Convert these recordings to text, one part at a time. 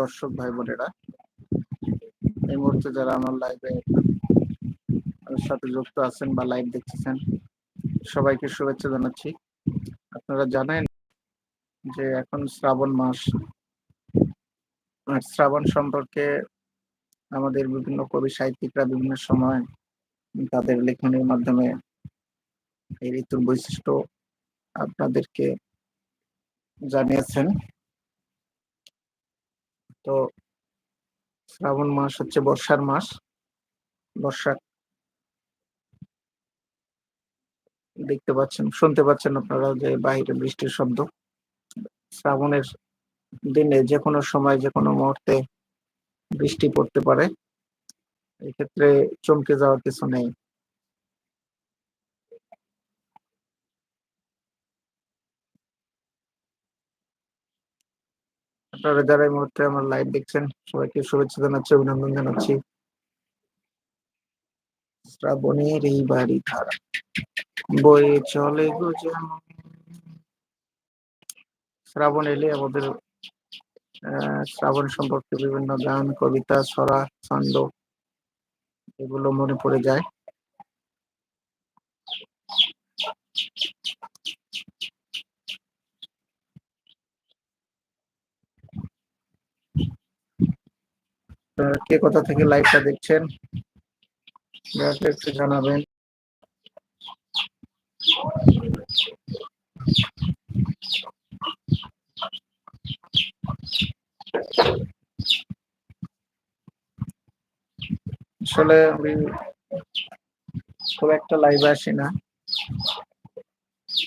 দর্শক ভাই বোনেরা এই মুহূর্তে যারা আমার লাইভে সাথে যুক্ত আছেন বা লাইভ দেখতেছেন, সবাইকে শুভেচ্ছা জানাচ্ছি। আপনারা জানেন যে এখন শ্রাবণ মাস। আর শ্রাবণ সম্পর্কে আমাদের বিভিন্ন কবি সাহিত্যিকরা বিভিন্ন সময় তাদের লেখনের মাধ্যমে এই ঋতুর বৈশিষ্ট্য আপনাদেরকে জানিয়েছেন। তো শ্রাবণ মাস হচ্ছে বর্ষার মাস। বর্ষা দেখতে পাচ্ছেন, শুনতে পাচ্ছেন আপনারা যে বাইরে বৃষ্টির শব্দ। শ্রাবণের দিনে যে কোনো সময়, যে কোনো মুহূর্তে বৃষ্টি পড়তে পারে। এক্ষেত্রে চমকে যাওয়ার কিছু নেই। আপনারা যারা এই মুহূর্তে আমার লাইভ দেখছেন, সবাইকে শুভেচ্ছা জানাচ্ছি, অভিনন্দন জানাচ্ছি। শ্রাবণের এই বাড়ি ধারা। বয়ে চলে গো যেমন। শ্রাবণ এলে আমাদের শ্রাবণ সম্পর্কে বিভিন্ন গান, কবিতা, ছড়া, ছন্দ, এগুলো মনে পড়ে যায়। কে কোথা থেকে লাইভটা দেখছেন? একটু জানাবেন। আসলে আমি খুব একটা লাইভে আসি না।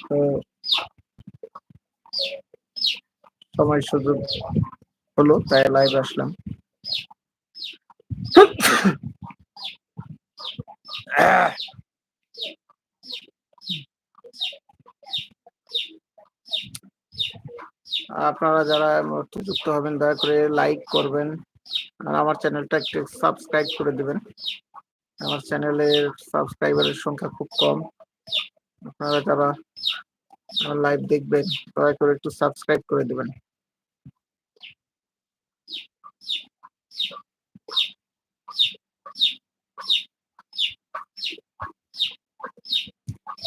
তো সময় সুযোগ হলো, তাই লাইভ আসলাম। আপনারা যারা মুহূর্তে যুক্ত হবেন, দয়া করে লাইক করবেন আর আমার চ্যানেলটা একটু সাবস্ক্রাইব করে দিবেন। আমার চ্যানেলের সাবস্ক্রাইবারের সংখ্যা খুব কম। আপনারা যারা লাইভ দেখবেন, দয়া করে একটু সাবস্ক্রাইব করে দিবেন।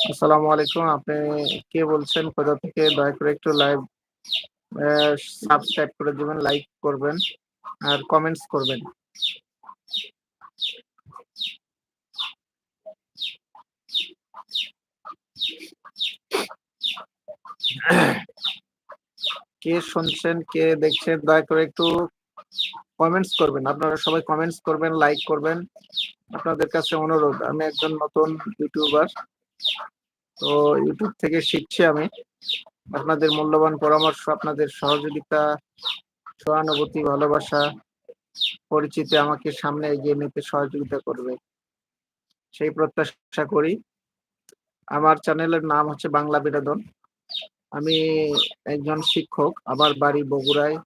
আসসালামু আলাইকুম। আপনি কে বলছেন? কোথা থেকে? দয়া করে একটু লাইভ সাবস্ক্রাইব করে দিবেন লাইক করবেন, আর কমেন্টস করবেন। কে শুনছেন? কে দেখছেন? দয়া করে একটু কমেন্টস করবেন। আপনারা সবাই কমেন্টস করবেন লাইক করবেন। আপনাদের কাছে অনুরোধ, আমি একজন নতুন ইউটিউবার তো ইউটিউব থেকে শিখছি আমি। আপনাদের মূল্যবান পরামর্শ, আপনাদের সহযোগিতা, সহানুভূতি, ভালোবাসা, পরিচিতি আমাকে সামনে এগিয়ে নিতে সহযোগিতা করবে। সেই প্রত্যাশা করি। আমার চ্যানেলের নাম হচ্ছে বাংলা বিনোদন। আমি একজন শিক্ষক, আমার বাড়ি বগুড়ায়।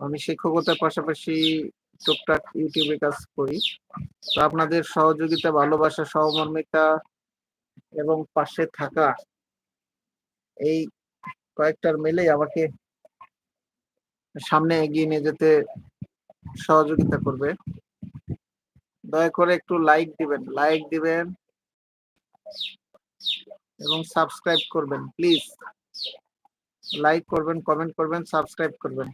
আমি শিক্ষকতার পাশাপাশি টুকটাক ইউটিউবে কাজ করি। তো আপনাদের সহযোগিতা, ভালোবাসা, সহমর্মিতা এবং পাশে থাকা এই কয়েকটার মিলেই আমাকে সামনে এগিয়ে নিয়ে যেতে সহযোগিতা করবে। দয়া করে একটু লাইক দিবেন লাইক দিবেন এবং সাবস্ক্রাইব করবেন প্লিজ লাইক করবেন কমেন্ট করবেন সাবস্ক্রাইব করবেন।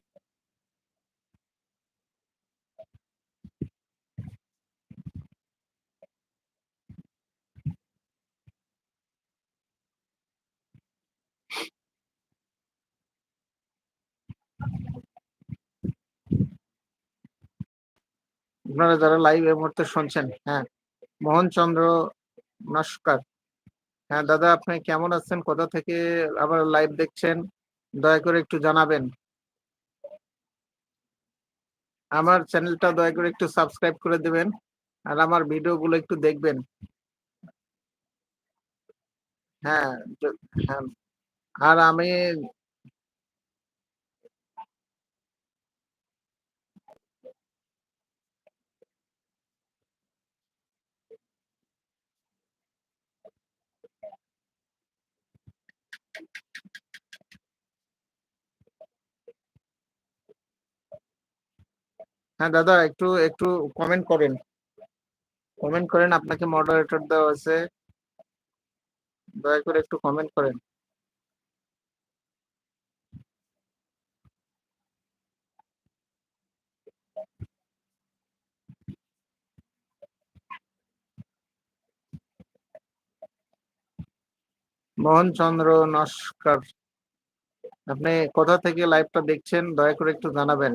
আপনারা যারা লাইভ এই মুহূর্তে শুনছেন হ্যাঁ মোহন চন্দ্র নমস্কার হ্যাঁ দাদা আপনি কেমন আছেন? কোথা থেকে আবার লাইভ দেখছেন? দয়া করে একটু জানাবেন। আমার চ্যানেলটা দয়া করে একটু সাবস্ক্রাইব করে দেবেন আর আমার ভিডিওগুলো একটু দেখবেন। হ্যাঁ হ্যাঁ আর আমি হ্যাঁ দাদা, একটু একটু কমেন্ট করেন। কমেন্ট করেন, আপনাকে মডারেটর দেওয়া আছে। দয়া করে একটু কমেন্ট করেন। মোহন চন্দ্র নস্কর, আপনি কোথা থেকে লাইভটা দেখছেন? দয়া করে একটু জানাবেন।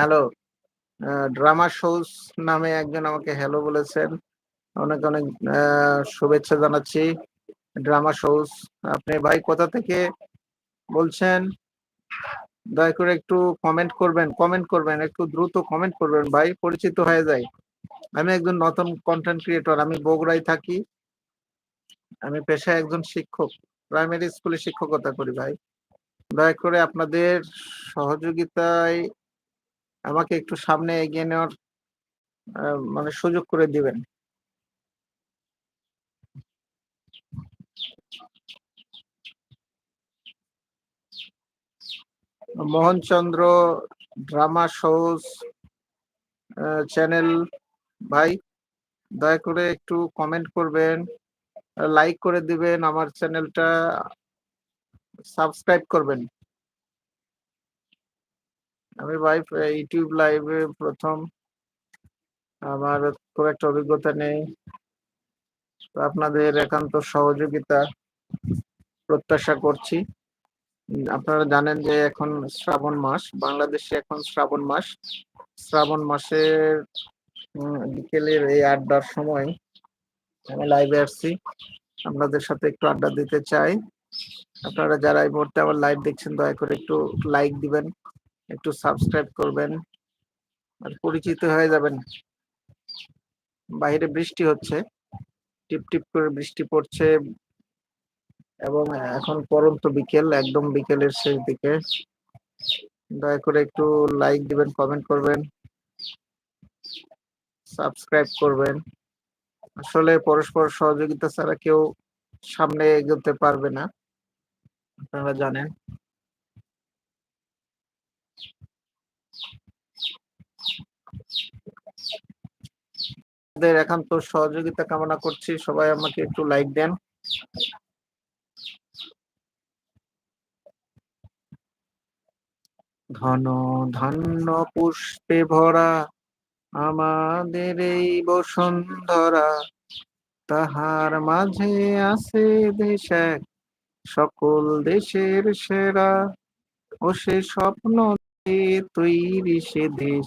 হ্যালো ড্রামা শোজ নামে একজন আমাকে হ্যালো বলেছেন। অনেক অনেক শুভেচ্ছা জানাচ্ছি। ড্রামা শোজ আপনি ভাই কোথা থেকে বলছেন? দয়া করে একটু কমেন্ট করবেন কমেন্ট করবেন, একটু দ্রুত কমেন্ট করবেন ভাই, পরিচিত হয়ে যায় আমি একজন নতুন কন্টেন্ট ক্রিয়েটর আমি বগুড়ায় থাকি। আমি পেশায় একজন শিক্ষক প্রাইমারি স্কুলে শিক্ষকতা করি ভাই। দয়া করে আপনাদের সহযোগিতায় আমাকে একটু সামনে এগিয়ে নেওয়ার মানে সুযোগ করে দিবেন। মোহনচন্দ্র ড্রামা শোজ চ্যানেল, ভাই, দয়া করে একটু কমেন্ট করবেন লাইক করে দিবেন, আমার চ্যানেলটা, সাবস্ক্রাইব করবেন। আমি ভাই ইউটিউব লাইভে প্রথম। আমার খুব একটা অভিজ্ঞতা নেই। আপনাদের একান্ত সহযোগিতা, প্রত্যাশা করছি। আপনারা জানেন যে এখন শ্রাবণ মাস, বাংলাদেশে এখন শ্রাবণ মাস। শ্রাবণ মাসের বিকেলের এই আড্ডার সময় আমি লাইভে আসছি। আপনাদের সাথে একটু আড্ডা দিতে চাই। আপনারা যারা এই মুহূর্তে আমার লাইভ দেখছেন, দয়া করে একটু লাইক দিবেন। একটু সাবস্ক্রাইব করবেন। আর পরিচিত হয়ে যাবেন। বাইরে বৃষ্টি হচ্ছে। টিপ টিপ করে বৃষ্টি পড়ছে। এবং এখন পরন্ত বিকেল, একদম বিকেলের শেষ দিকে। দয়া করে একটু লাইক দিবেন কমেন্ট করবেন। সাবস্ক্রাইব করবেন। আসলে পরস্পর সহযোগিতা ছাড়া কেউ সামনে এগোতে পারবে না। আপনারা জানেন। একান্ত সহযোগিতা কামনা করছি, সবাই আমাকে একটু লাইক দেন। ধন, ধন্য পুষ্পে ভরা আমাদের এই বসুন্ধরা, তাহার মাঝে আছে দেশ এক, সকল দেশের সেরা। ও সে স্বপ্ন তৈরি সে দেশ।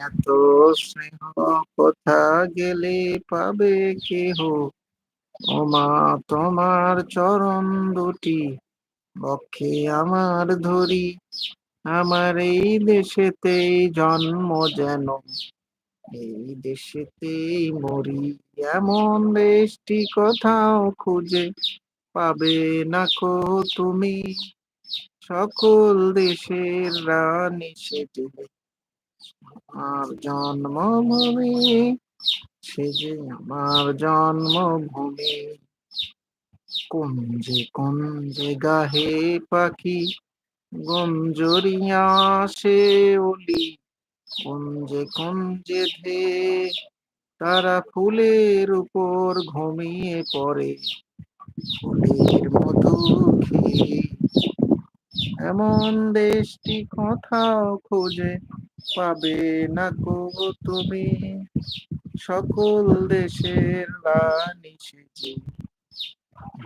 এত স্নেহ কোথা গেলে পাবে কেহ? ওমা, তোমার চরণ দুটি বক্ষে আমার ধরি। আমার এই দেশেতেই জন্ম যেন, এই দেশেতেই মরি এমন দেশটি কোথাও খুঁজে পাবে না কো তুমি? সকল দেশের রানী সেজে আমার জন্মভূমি সে আমার জন্মভূমি। কুঞ্জে কুঞ্জে গাহে পাখি গঞ্জরিয়া সে ওলি কুঞ্জে কুঞ্জে ধে, তারা ফুলের উপর ঘুমিয়ে পড়ে। ফুলের মধু খেয়ে এমন দেশটি কোথাও খুঁজে পাবে না কো তুমি। সকল দেশের রানী সেজে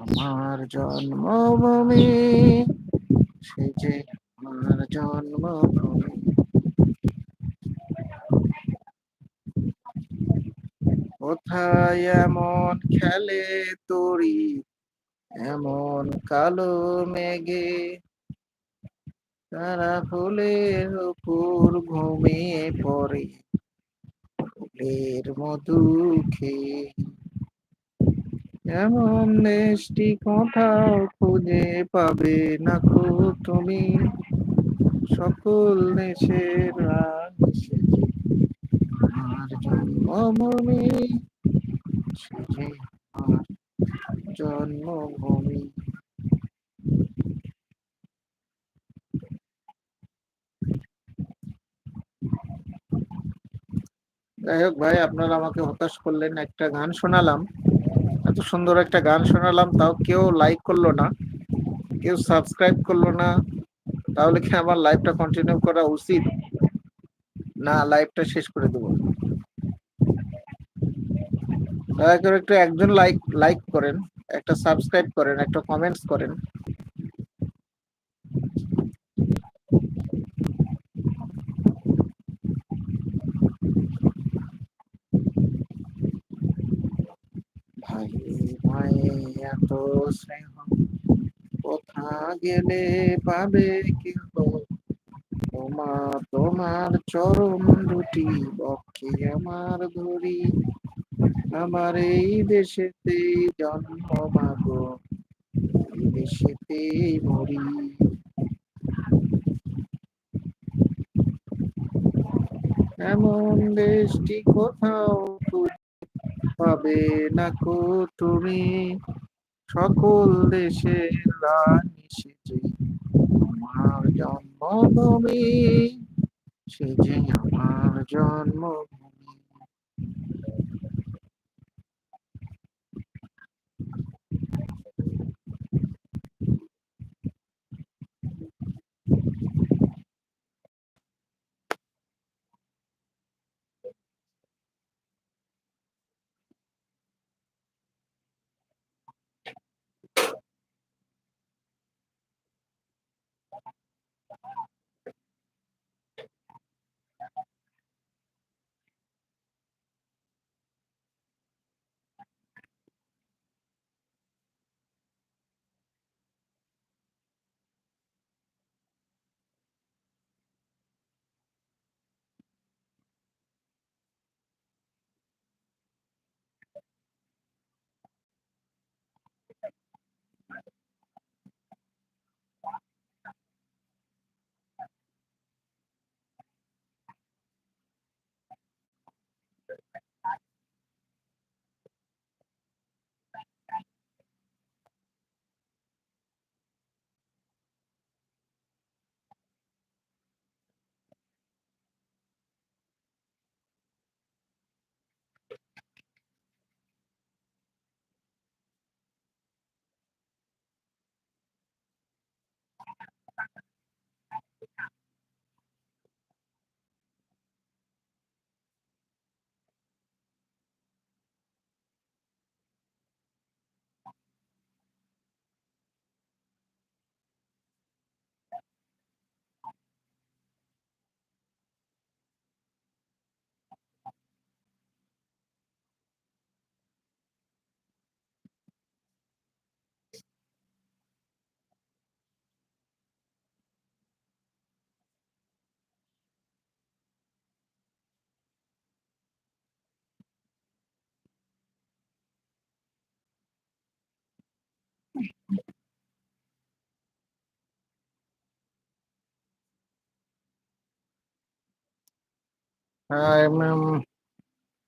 আমার জন্মভূমি, সে যে আমার জন্মভূমি। কোথায় এমন খেলে তরি, এমন কালো মেঘে তারা ফুলের উপর ঘুমিয়ে পড়ে। ফুলের মধু খেয়ে এমন দেশটি কোথাও খুঁজে পাবে না কো তুমি। সকল দেশের আমার জন্মভূমি জন্মভূমি। যাই হোক ভাই, আপনারা আমাকে হতাশ করলেন, একটা গান শোনালাম। এত সুন্দর একটা গান শোনালাম, তাও কেউ লাইক করল না, কেউ সাবস্ক্রাইব করল না, তাহলে কি আমার লাইভটা কন্টিনিউ করা উচিত? না লাইভটা শেষ করে দেবো। দয়া করে একটু একজন লাইক লাইক করেন, একটা সাবস্ক্রাইব করেন, একটা কমেন্টস করেন ভাই ভাই এত স্নেহ কোথা গেলে পাবে কেহ? তোমা, তোমার চরণ দুটি বক্ষে আমার ধরি। আমার এই দেশেতে জন্ম এই দেশেতে মরি। এমন দেশটি কোথাও পাবে না কো তুমি? সকল দেশে সেজে আমার জন্মভূমি সেজে আমার জন্মভূমি।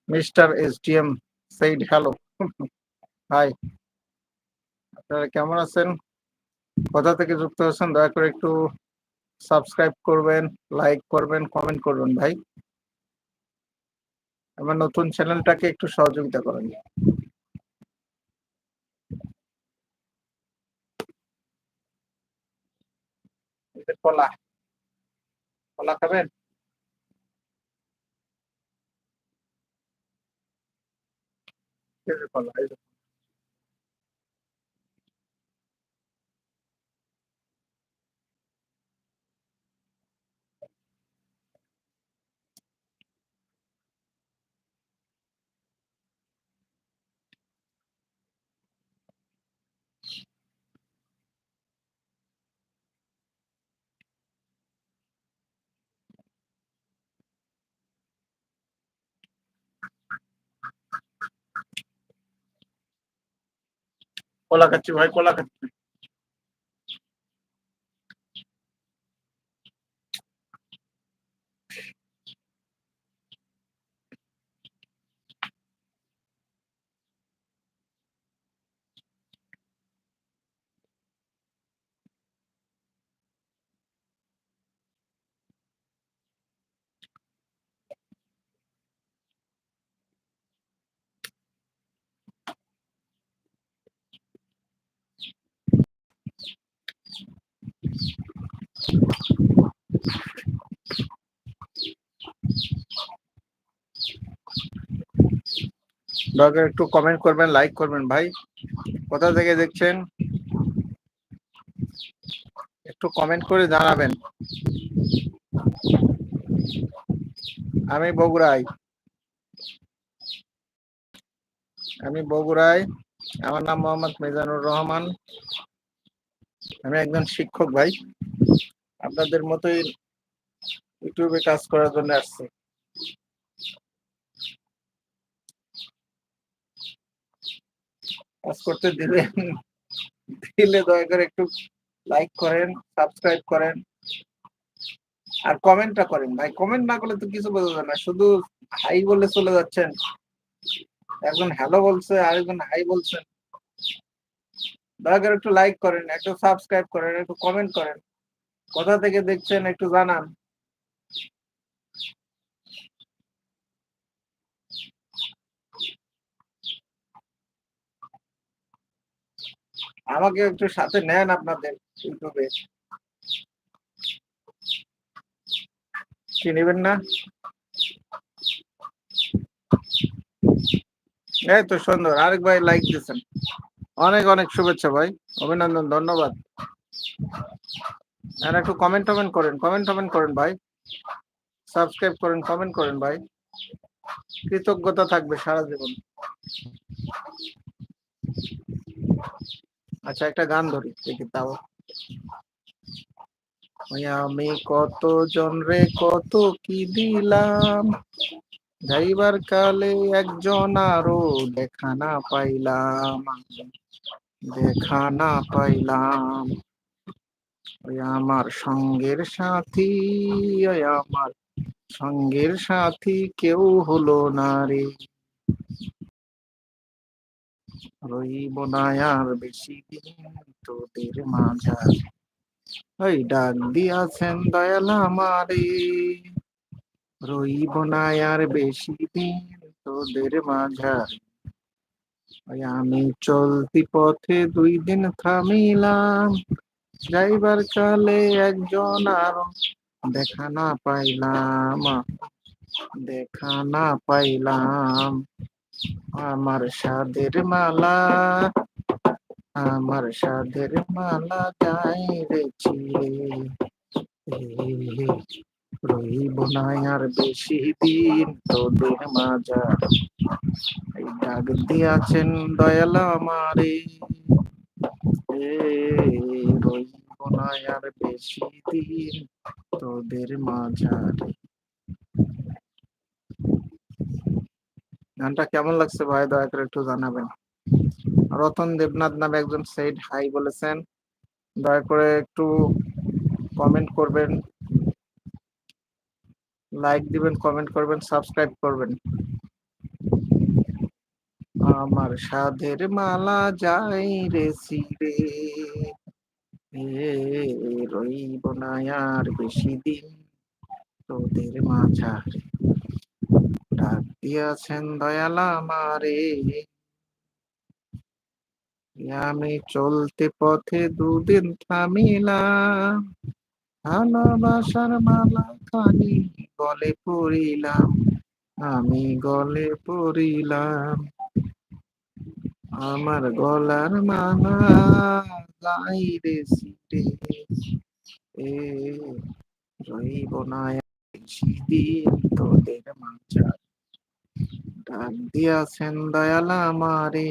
Mr. SDM said hello. Hi আপনারা কেমন আছেন? কোথা থেকে যুক্ত হয়েছেন দয়া করে একটু সাবস্ক্রাইব করবেন লাইক করবেন কমেন্ট করবেন, ভাই। আমার নতুন চ্যানেলটাকে একটু সহযোগিতা করেন। এদের কলা কলা খাবেন কলা কলা খাচ্ছি ভাই কলা দয়া করে একটু কমেন্ট করবেন লাইক করবেন ভাই। কোথা থেকে দেখছেন? একটু কমেন্ট করে জানাবেন। আমি বগুড়াই আমি বগুড়াই আমার নাম মোহাম্মদ মিজানুর রহমান। আমি একজন শিক্ষক ভাই। আপনাদের মতোই ইউটিউবে কাজ করার জন্য আসছি। কাজ করতে দিলেন দিলে দয়া করে একটু লাইক করেন সাবস্ক্রাইব করেন, আর কমেন্টটা করেন। ভাই কমেন্ট না করলে তো কিছু বোঝা যায় না। শুধু হাই বলে চলে যাচ্ছেন। একজন হ্যালো বলছে, আরেকজন হাই বলছেন দয়া করে একটু লাইক করেন, একটু সাবস্ক্রাইব করেন, একটু কমেন্ট করেন। কোথা থেকে দেখছেন একটু জানান। আমাকে একটু সাথে নেন আপনাদের ইউটিউবে। কি নেবেন না? এই তো সুন্দর, আরেক ভাই লাইক দিয়েছেন। অনেক অনেক শুভেচ্ছা ভাই, অভিনন্দন, ধন্যবাদ। আর একটু কমেন্ট টমেন্ট করেন কমেন্ট টমেন্ট করেন ভাই। সাবস্ক্রাইব করেন কমেন্ট করেন ভাই। কৃতজ্ঞতা থাকবে সারা জীবন। আচ্ছা একটা গান ধরি, দেখি তাও। আমি কত জন রে, কত কি দিলাম? যাইবার কালে একজন আরও দেখা না পাইলাম, দেখা না পাইলাম। ওই আমার সঙ্গের সাথী, ওই আমার সঙ্গের সাথী কেউ হলো না রে। রইব না আর বেশি দিন তোদের মাঝার ওই ডাক দিয়াছেন দয়াল আমারে রইব না আর বেশি দিন তোদের মাঝার ওই আমি চলতি পথে দুই দিন থামিলাম যাইবার কালে একজন আর দেখা না পাইলাম। দেখা না পাইলাম। আমার সাদের মালা, আমার সাদের মালা যাই রে ছিঁড়ে রইব না আর বেশি দিন তোদের মাজা এই ডাক দিয়াছেন দয়াল আমারে। রইব না আর বেশি দিন তোদের মাঝারে গানটা কেমন লাগছে ভাই? দয়া করে একটু জানাবেন। রতন দেবনাথ নামে একজন সাইড হাই বলেছেন। দয়া করে একটু কমেন্ট করবেন। লাইক দিবেন কমেন্ট করবেন সাবস্ক্রাইব করবেন। আমার সাধের মালা যাই রে সিরে রইব না আর বেশি দিন তোদের মাঝারে। ডাক দিয়াছেন দয়াল আমারে। আমি চলতে পথে দুদিন থামিলাম, ভালোবাসার মালা খানি গলে পড়িলাম, আমি গলে পড়িলাম। আমার গলার মালা যাই রে সিটে এ রইব না বেশি তোদের মাঝা ডাক দিয়াছেন দয়াল আমারে।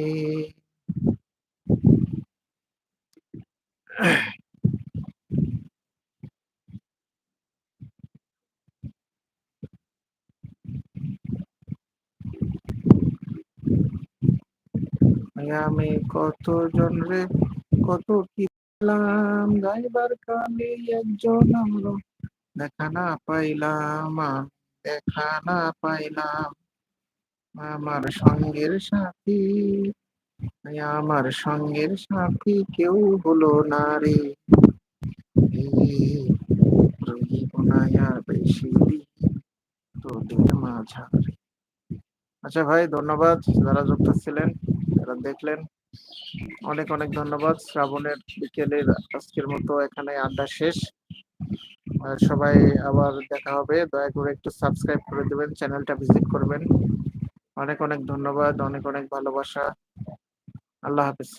আমি কত জন রে? কত কি পেলাম? গাইবার কালে একজন আমরা। দেখা না পাইলাম দেখা না পাইলাম। আমার সঙ্গের সাথী। আমার সঙ্গের সাথী কেউ হলো না রে। আচ্ছা ভাই, ধন্যবাদ যারা যুক্ত ছিলেন, যারা দেখলেন। অনেক অনেক ধন্যবাদ। শ্রাবণের বিকেলের আজকের মতো এখানে আড্ডা শেষ। সবাই আবার দেখা হবে। দয়া করে একটু সাবস্ক্রাইব করে দেবেন চ্যানেলটা ভিজিট করবেন। অনেক অনেক ধন্যবাদ অনেক অনেক ভালোবাসা। আল্লাহ হাফিজ।